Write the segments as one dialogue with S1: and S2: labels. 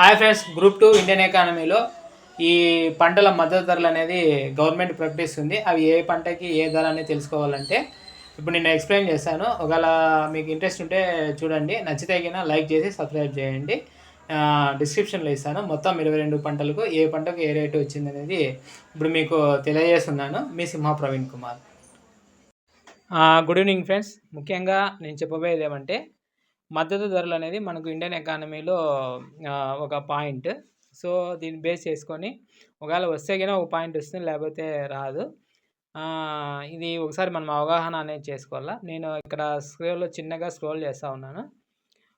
S1: Hi friends group two Indian ఎకానమీలో ఈ పంటల మద్దతు ధరలు అనేది గవర్నమెంట్ ప్రకటిస్తుంది. అవి ఏ పంటకి ఏ ధర అనేది తెలుసుకోవాలంటే ఇప్పుడు నేను ఎక్స్ప్లెయిన్ చేస్తాను ఒకవేళ మీకు ఇంట్రెస్ట్ ఉంటే చూడండి. నచ్చితే అయినా లైక్ చేసి సబ్స్క్రైబ్ చేయండి. డిస్క్రిప్షన్లో ఇస్తాను. మొత్తం ఇరవై రెండు పంటలకు ఏ పంటకు ఏ రేటు వచ్చింది అనేది ఇప్పుడు మీకు తెలియజేస్తున్నాను. మీ Simha Praveen Kumar. Good evening friends. ముఖ్యంగా నేను చెప్పబోయేది ఏమంటే మద్దతు ధరలు అనేది మనకు ఇండియన్ ఎకానమీలో ఒక పాయింట్. సో దీన్ని బేస్ చేసుకొని ఒకవేళ వస్తే కనుక ఒక పాయింట్ వస్తుంది లేకపోతే రాదు. ఇది ఒకసారి మనం అవగాహన అనేది చేసుకోవాలా? నేను ఇక్కడ స్క్రోల్లో చిన్నగా స్క్రోల్ చేస్తూ ఉన్నాను.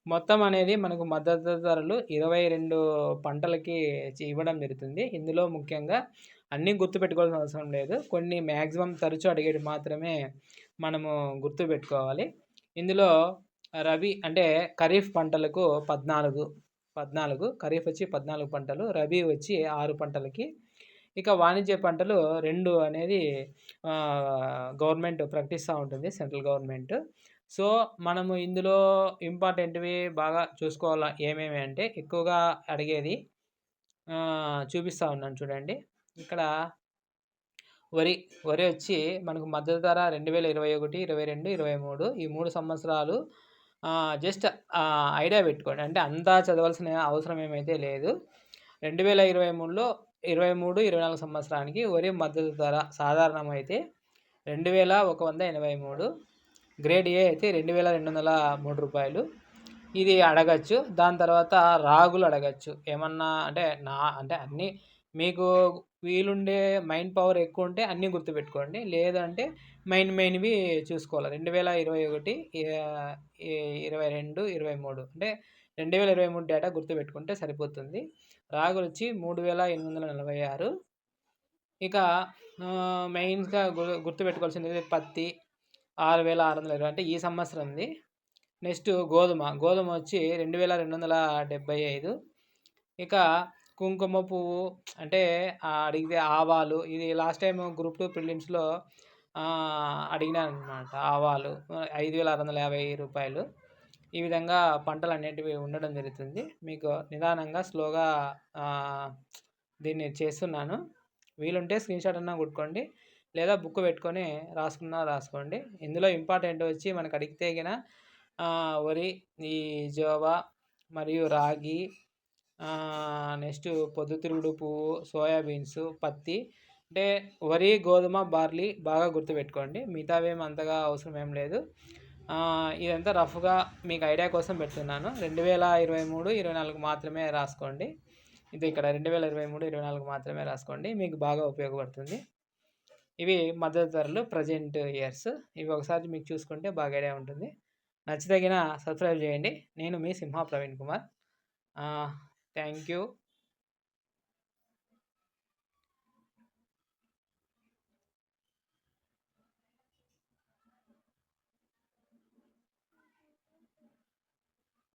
S1: మొత్తం అనేది మనకు మద్దతు ధరలు ఇరవై రెండు పంటలకి ఇవ్వడం జరుగుతుంది. ఇందులో ముఖ్యంగా అన్నీ గుర్తుపెట్టుకోవాల్సిన అవసరం లేదు. కొన్ని మ్యాక్సిమం తరచూ అడిగేది మాత్రమే మనము గుర్తుపెట్టుకోవాలి. ఇందులో రబీ అంటే ఖరీఫ్ పంటలకు పద్నాలుగు పద్నాలుగు ఖరీఫ్ వచ్చి పద్నాలుగు పంటలు రబీ వచ్చి ఆరు పంటలకి. ఇక వాణిజ్య పంటలు రెండు అనేది గవర్నమెంట్ ప్రకటిస్తూ ఉంటుంది సెంట్రల్ గవర్నమెంట్. సో మనము ఇందులో ఇంపార్టెంట్వి బాగా చూసుకోవాలి ఏమేమి అంటే ఎక్కువగా అడిగేది చూపిస్తూ ఉన్నాను చూడండి. ఇక్కడ వరి వరి వచ్చి మనకు మద్దతు ధర రెండు వేల ఇరవై ఒకటి ఇరవై రెండు ఇరవై మూడు ఈ మూడు సంవత్సరాలు జస్ట్ ఐడియా పెట్టుకోండి. అంటే అంతా చదవాల్సిన అవసరం ఏమైతే లేదు. రెండు వేల ఇరవై మూడులో ఇరవై మూడు ఇరవై నాలుగు సంవత్సరానికి వరి మద్దతు ధర సాధారణమైతే రెండు వేల ఒక వంద ఎనభై మూడు. గ్రేడ్ ఏ అయితే రెండు వేల రెండు వందల మూడు రూపాయలు. ఇది అడగచ్చు. దాని తర్వాత రాగులు అడగచ్చు. ఏమన్నా అంటే నా అంటే అన్నీ మీకు వీలుండే మైండ్ పవర్ ఎక్కువ ఉంటే అన్నీ గుర్తుపెట్టుకోండి. లేదంటే మెయిన్ మెయిన్వి చూసుకోవాలి. రెండు వేల ఇరవై ఒకటి ఇరవై రెండు ఇరవై మూడు అంటే రెండు వేల ఇరవై మూడు డేటా గుర్తుపెట్టుకుంటే సరిపోతుంది. రాగులు వచ్చి మూడు వేల ఎనిమిది వందల నలభై ఆరు. ఇక మెయిన్గా గుర్తుపెట్టుకోవాల్సింది పత్తి ఆరు వేల ఆరు వందల ఇరవై అంటే ఈ సంవత్సరంది. నెక్స్ట్ గోధుమ గోధుమ వచ్చి రెండు వేల రెండు వందల డెబ్బై ఐదు. ఇక కుంకుమ పువ్వు అంటే అడిగితే ఆవాలు. ఇది లాస్ట్ టైం గ్రూప్ టూ ప్రిలిమ్స్లో అడిగినాను అనమాట ఆవాలు. ఐదు వేల ఆరు వందల యాభై రూపాయలు. ఈ విధంగా పంటలు అనేటివి ఉండడం జరుగుతుంది. మీకు నిదానంగా స్లోగా దీన్ని చేస్తున్నాను. వీలుంటే స్క్రీన్ షాట్ అన్నా కొట్టుకోండి. లేదా బుక్ పెట్టుకొని రాసుకున్నా రాసుకోండి. ఇందులో ఇంపార్టెంట్ వచ్చి మనకు అడిగితే వరి ఈ జోవా మరియు రాగి నెక్స్ట్ పొద్దుతిరుగుడు పువ్వు సోయాబీన్స్ పత్తి. అంటే వరి గోధుమ బార్లీ బాగా గుర్తుపెట్టుకోండి. మిగతావేం అంతగా అవసరం ఏం లేదు. ఇదంతా రఫ్గా మీకు ఐడియా కోసం పెడుతున్నాను. రెండు వేల ఇరవై మూడు ఇరవై నాలుగు మాత్రమే రాసుకోండి. ఇది ఇక్కడ రెండు వేల ఇరవై మూడు ఇరవై నాలుగు మాత్రమే రాసుకోండి. మీకు బాగా ఉపయోగపడుతుంది. ఇవి మద్దతు ధరలు ప్రజెంట్ ఇయర్స్. ఇవి ఒకసారి మీకు చూసుకుంటే బాగా ఐడియా ఉంటుంది. నచ్చితగిన సబ్స్క్రైబ్ చేయండి. నేను మీ సింహ ప్రవీణ్ కుమార్ Thank you.